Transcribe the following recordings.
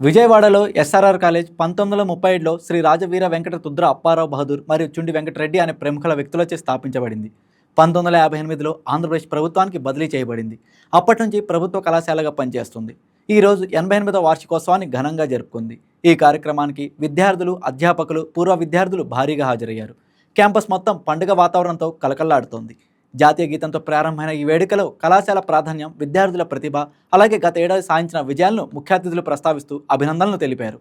విజయవాడలో SRR college పంతొమ్మిది వందల ముప్పై ఏడులో శ్రీ రాజవీర వెంకట తుద్ర అప్పారావు బహదూర్ మరియు చుండి వెంకటరెడ్డి అనే ప్రముఖుల వ్యక్తులచే స్థాపించబడింది. పంతొమ్మిది వందల యాభై ఎనిమిదిలో ఆంధ్రప్రదేశ్ ప్రభుత్వానికి బదిలీ చేయబడింది. అప్పటి నుంచి ప్రభుత్వ కళాశాలగా పనిచేస్తుంది. ఈరోజు ఎనభై ఎనిమిదవ వార్షికోత్సవాన్ని ఘనంగా జరుపుకుంది. ఈ కార్యక్రమానికి విద్యార్థులు అధ్యాపకులు పూర్వ విద్యార్థులు భారీగా హాజరయ్యారు. క్యాంపస్ మొత్తం పండుగ వాతావరణంతో కలకల్లాడుతోంది జాతీయ గీతంతో ప్రారంభమైన ఈ వేడుకలో కళాశాల ప్రాధాన్యం విద్యార్థుల ప్రతిభ అలాగే గత ఏడాది సాధించిన విజయాలను ముఖ్య అతిథులు ప్రస్తావిస్తూ అభినందనలు తెలిపారు.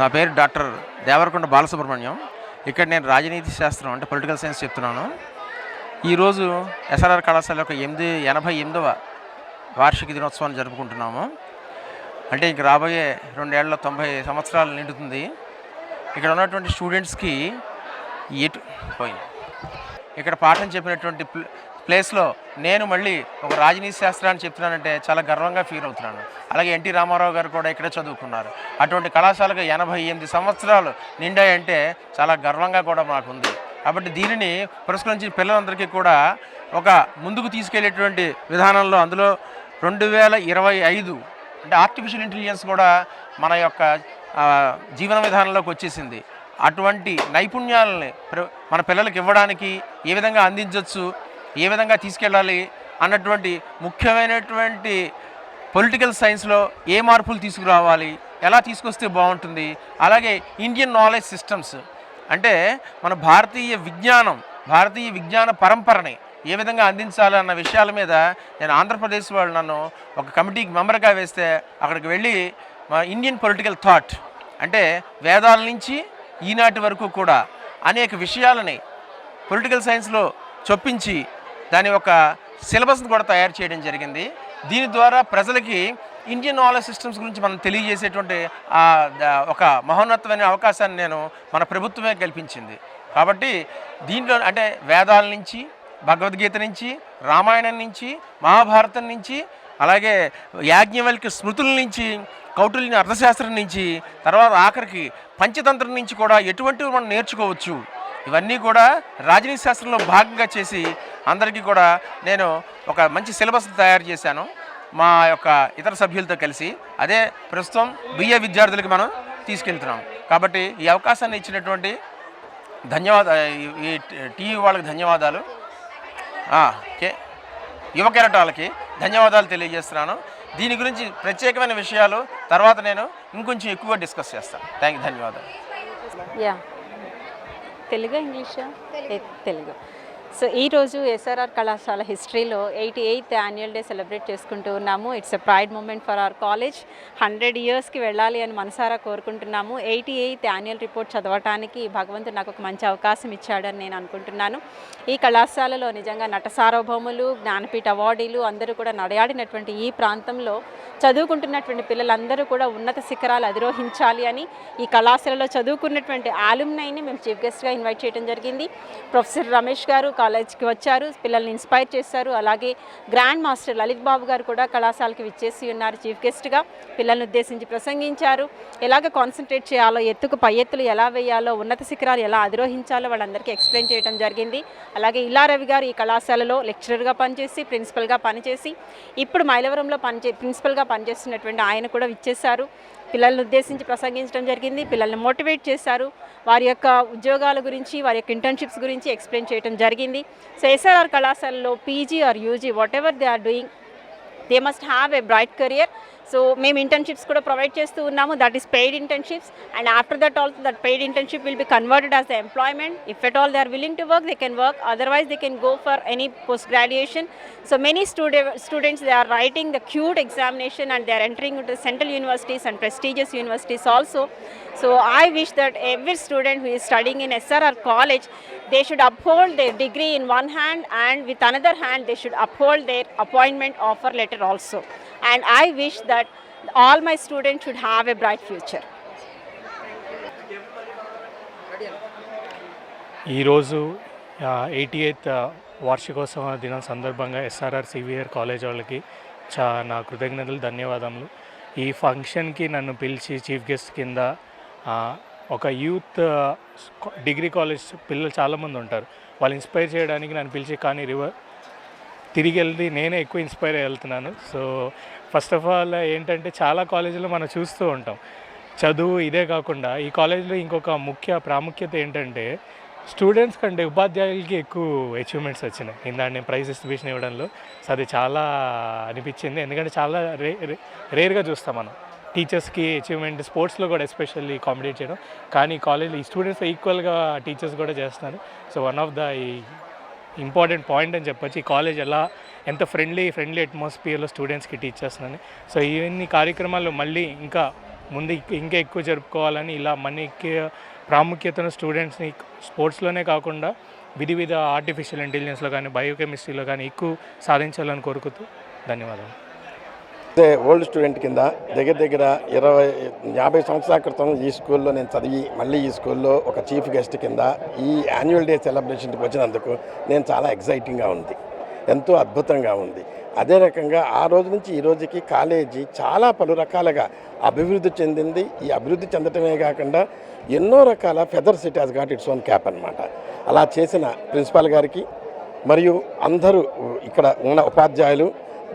నా పేరు డాక్టర్ దేవరకొండ బాలసుబ్రహ్మణ్యం. ఇక్కడ నేను రాజనీతి శాస్త్రం అంటే పొలిటికల్ సైన్స్ చెప్తున్నాను. ఈరోజు ఎస్ఆర్ఆర్ కళాశాల యొక్క ఎనిమిది ఎనభై ఎనిమిదవ వార్షిక దినోత్సవాన్ని జరుపుకుంటున్నాము. అంటే ఇంక రాబోయే రెండేళ్ళ తొంభై సంవత్సరాలు నిండుతుంది. ఇక్కడ ఉన్నటువంటి స్టూడెంట్స్కి ఎటు పోయింది? ఇక్కడ పాఠం చెప్పినటువంటి ప్లేస్లో నేను మళ్ళీ ఒక రాజనీతి శాస్త్రాన్ని చెప్తున్నానంటే చాలా గర్వంగా ఫీల్ అవుతున్నాను. అలాగే ఎన్టీ రామారావు గారు కూడా ఇక్కడే చదువుకున్నారు. అటువంటి కళాశాలకు ఎనభై ఎనిమిది సంవత్సరాలు నిండాయంటే చాలా గర్వంగా కూడా మాకుంది. కాబట్టి దీనిని పురస్కరించి పిల్లలందరికీ కూడా ఒక ముందుకు తీసుకెళ్ళేటువంటి విధానంలో అందులో రెండు వేల ఇరవై ఐదు అంటే ఆర్టిఫిషియల్ ఇంటెలిజెన్స్ కూడా మన యొక్క జీవన విధానంలోకి వచ్చేసింది. అటువంటి నైపుణ్యాలని ప్ర- మన పిల్లలకి ఇవ్వడానికి ఏ విధంగా అందించవచ్చు ఏ విధంగా తీసుకెళ్ళాలి అన్నటువంటి ముఖ్యమైనటువంటి పొలిటికల్ సైన్స్లో ఏ మార్పులు తీసుకురావాలి ఎలా తీసుకొస్తే బాగుంటుంది అలాగే ఇండియన్ నాలెడ్జ్ సిస్టమ్స్. అంటే మన భారతీయ విజ్ఞానం భారతీయ విజ్ఞాన పరంపరని ఏ విధంగా అందించాలి అన్న విషయాల మీద నేను ఆంధ్రప్రదేశ్ వాళ్ళు నన్ను ఒక కమిటీకి మెంబర్గా వేస్తే అక్కడికి వెళ్ళి మా ఇండియన్ పొలిటికల్ థాట్ అంటే వేదాల నుంచి ఈనాటి వరకు కూడా అనేక విషయాలని పొలిటికల్ సైన్స్లో చొప్పించి దాని ఒక సిలబస్ని కూడా తయారు చేయడం జరిగింది. దీని ద్వారా ప్రజలకి ఇండియన్ నాలెడ్జ్ సిస్టమ్స్ గురించి మనం తెలియజేసేటువంటి ఆ, ఒక మహోన్నతమైన అవకాశాన్ని నేను మన ప్రభుత్వమే కల్పించింది. కాబట్టి దీంట్లో అంటే వేదాల నుంచి భగవద్గీత నుంచి రామాయణం నుంచి మహాభారతం నుంచి అలాగే యాజ్ఞవల్కి స్మృతుల నుంచి కౌటిల్య అర్థశాస్త్రం నుంచి తర్వాత ఆఖరికి పంచతంత్రం నుంచి కూడా ఎటువంటివి మనం నేర్చుకోవచ్చు ఇవన్నీ కూడా రాజనీతి శాస్త్రంలో భాగంగా చేసి అందరికీ కూడా నేను ఒక మంచి సిలబస్ తయారు చేశాను మా యొక్క ఇతర సభ్యులతో కలిసి. అదే ప్రస్తుతం బిఏ విద్యార్థులకి మనం తీసుకెళ్తున్నాం. కాబట్టి ఈ అవకాశాన్ని ఇచ్చినటువంటి ధన్యవాద ఈ- టీవీ వాళ్ళకి ధన్యవాదాలు. ఓకే కే యువ కెరటాలకి ధన్యవాదాలు తెలియజేస్తున్నాను. దీని గురించి ప్రత్యేకమైన విషయాలు తర్వాత నేను ఇంకొంచెం ఎక్కువగా డిస్కస్ చేస్తాను థ్యాంక్ యూ ధన్యవాదాలు. యా. తెలుగు ఇంగ్లీషా? తెలుగు. సో ఈరోజు ఎస్ఆర్ఆర్ కళాశాల హిస్టరీలో eighty eighth annual day celebrate చేసుకుంటూ ఉన్నాము. It's a pride moment for our college hundred ఇయర్స్కి వెళ్ళాలి అని మనసారా కోరుకుంటున్నాము. ఎయిటీ ఎయిత్ యాన్యువల్ రిపోర్ట్ చదవటానికి భగవంతుడు నాకు ఒక మంచి అవకాశం ఇచ్చాడని నేను అనుకుంటున్నాను. ఈ కళాశాలలో నిజంగా నట సార్వభౌములు జ్ఞానపీఠ అవార్డీలు అందరూ కూడా నడయాడినటువంటి ఈ ప్రాంతంలో చదువుకుంటున్నటువంటి పిల్లలందరూ కూడా ఉన్నత శిఖరాలు అధిరోహించాలి అని ఈ కళాశాలలో చదువుకున్నటువంటి ఆలుమ్నైని మేము చీఫ్ గెస్ట్గా ఇన్వైట్ చేయడం జరిగింది. ప్రొఫెసర్ రమేష్ గారు కాలేజ్కి వచ్చారు పిల్లల్ని ఇన్స్పైర్ చేశారు. అలాగే గ్రాండ్ మాస్టర్ లలిత్ బాబు గారు కూడా కళాశాలకి విచ్చేసి ఉన్నారు చీఫ్ గెస్ట్గా. పిల్లల్ని ఉద్దేశించి ప్రసంగించారు. ఎలాగ కాన్సన్ట్రేట్ చేయాలో ఎత్తుకు పై ఎత్తులు ఎలా వేయాలో ఉన్నత శిఖరాలు ఎలా అధిరోహించాలో వాళ్ళందరికీ ఎక్స్ప్లెయిన్ చేయడం జరిగింది. అలాగే ఇల్లా రవి గారు ఈ కళాశాలలో లెక్చరర్గా పనిచేసి ప్రిన్సిపల్గా పనిచేసి ఇప్పుడు మైలవరంలో పనిచే ప్రిన్సిపల్గా పనిచేస్తున్నటువంటి ఆయన కూడా విచ్చేశారు. పిల్లల్ని ఉద్దేశించి ప్రసంగించడం జరిగింది. పిల్లల్ని మోటివేట్ చేశారు. వారి యొక్క ఉద్యోగాల గురించి వారి యొక్క ఇంటర్న్షిప్స్ గురించి ఎక్స్ప్లెయిన్ చేయడం జరిగింది. సో ఎస్ఆర్ఆర్ కళాశాలలో PG or UG whatever they are doing they must have a bright career. So మేము ఇంటర్న్షిప్స్ కూడా ప్రొవైడ్ చేస్తూ ఉన్నాము that is paid internships and after that also that paid internship will be converted as the employment if at all they are willing to work they can work otherwise they can go for any post graduation so many student students they are writing the CUET examination and they are entering into central universities and prestigious universities also. So I wish that every student who is studying in SRR college, they should uphold their degree in one hand and with another hand they should uphold their appointment offer letter also. And I wish that all my students should have a bright future. ఈరోజు eighty eighth వార్షికోత్సవ దినం సందర్భంగా SRR CVR college వాళ్ళకి చా నా కృతజ్ఞతలు ధన్యవాదములు ఈ ఫంక్షన్కి నన్ను పిలిచి చీఫ్ గెస్ట్ కింద ఒక యూత్ డిగ్రీ కాలేజ్ పిల్లలు చాలామంది ఉంటారు వాళ్ళు ఇన్స్పైర్ చేయడానికి నన్ను పిలిచి కానీ రివర్ తిరిగి వెళ్ళి నేనే ఎక్కువ ఇన్స్పైర్ వెళ్తున్నాను. సో ఫస్ట్ ఆఫ్ ఆల్ ఏంటంటే చాలా కాలేజీలో మనం చూస్తూ ఉంటాం. చదువు ఇదే కాకుండా ఈ కాలేజీలో ఇంకొక ముఖ్య ప్రాముఖ్యత ఏంటంటే స్టూడెంట్స్ కంటే ఉపాధ్యాయులకి ఎక్కువ అచీవ్మెంట్స్ వచ్చినాయి. ఇందాక నేను ప్రైజ్ డిస్ట్రిబ్యూషన్ ఇవ్వడంలో. సో అది చాలా అనిపించింది. ఎందుకంటే చాలా రే రే- రేర్గా చూస్తాం మనం. టీచర్స్కి అచీవ్మెంట్ స్పోర్ట్స్లో కూడా ఎస్పెషల్లీ కాంపిటేట్ చేయడం. కానీ కాలేజ్ ఈ స్టూడెంట్స్ ఈక్వల్గా టీచర్స్ కూడా చేస్తున్నారు. సో వన్ ఆఫ్ ద ఈ ఇంపార్టెంట్ పాయింట్ అని చెప్పొచ్చు. ఈ కాలేజ్ ఎలా ఎంత ఫ్రెండ్లీ ఫ్రెండ్లీ అట్మాస్ఫియర్లో స్టూడెంట్స్కి టీచ్ చేస్తున్నాను సో ఇవన్నీ కార్యక్రమాలు మళ్ళీ ఇంకా ముందు ఇంకా ఎక్కువ జరుపుకోవాలని ఇలా మనకి ప్రాముఖ్యతను స్టూడెంట్స్ని స్పోర్ట్స్లోనే కాకుండా విధి విధ ఆర్టిఫిషియల్ ఇంటెలిజెన్స్లో కానీ బయోకెమిస్ట్రీలో కానీ ఎక్కువ సాధించాలని కోరుకుతూ ధన్యవాదాలు. అయితే ఓల్డ్ స్టూడెంట్ కింద దగ్గర దగ్గర ఇరవై యాభై సంవత్సరాల క్రితం ఈ స్కూల్లో నేను చదివి మళ్ళీ ఈ స్కూల్లో ఒక చీఫ్ గెస్ట్ కింద ఈ యాన్యువల్ డే సెలబ్రేషన్కి వచ్చినందుకు నేను చాలా ఎగ్జైటింగ్గా ఉంది. ఎంతో అద్భుతంగా ఉంది. అదే రకంగా ఆ రోజు నుంచి ఈ రోజుకి కాలేజీ చాలా పలు రకాలుగా అభివృద్ధి చెందింది. ఈ అభివృద్ధి చెందటమే కాకుండా ఎన్నో రకాల feather city has got its own cap అనమాట అలా చేసిన ప్రిన్సిపాల్ గారికి మరియు అందరూ ఇక్కడ ఉన్న ఉపాధ్యాయులు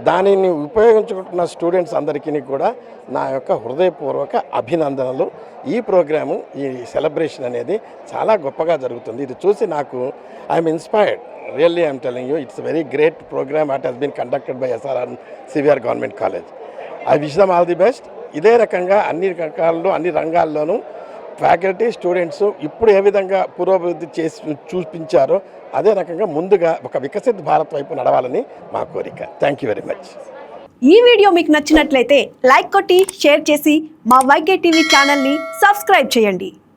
దానిని ఉపయోగించుకుంటున్న స్టూడెంట్స్ అందరికీ కూడా నా యొక్క హృదయపూర్వక అభినందనలు. ఈ ప్రోగ్రాము ఈ సెలబ్రేషన్ అనేది చాలా గొప్పగా జరుగుతుంది. ఇది చూసి నాకు I'm inspired really I'm telling you it's very great programme at has been conducted by SRR CVR government college I wish them all the best ఇదే రకంగా అన్ని రకాల్లో అన్ని రంగాల్లోనూ ఫ్యాకల్టీ స్టూడెంట్స్ ఇప్పుడు ఏ విధంగా పురోభివృద్ధి చేసి చూపించారో అదే రకంగా ముందుగా ఒక వికసిత భారత్ వైపు నడవాలని మా కోరిక. థ్యాంక్ యూ వెరీ మచ్ ఈ వీడియో మీకు నచ్చినట్లయితే లైక్ కొట్టి షేర్ చేసి మా వైకే టీవీ ఛానల్ని సబ్స్క్రైబ్ చేయండి.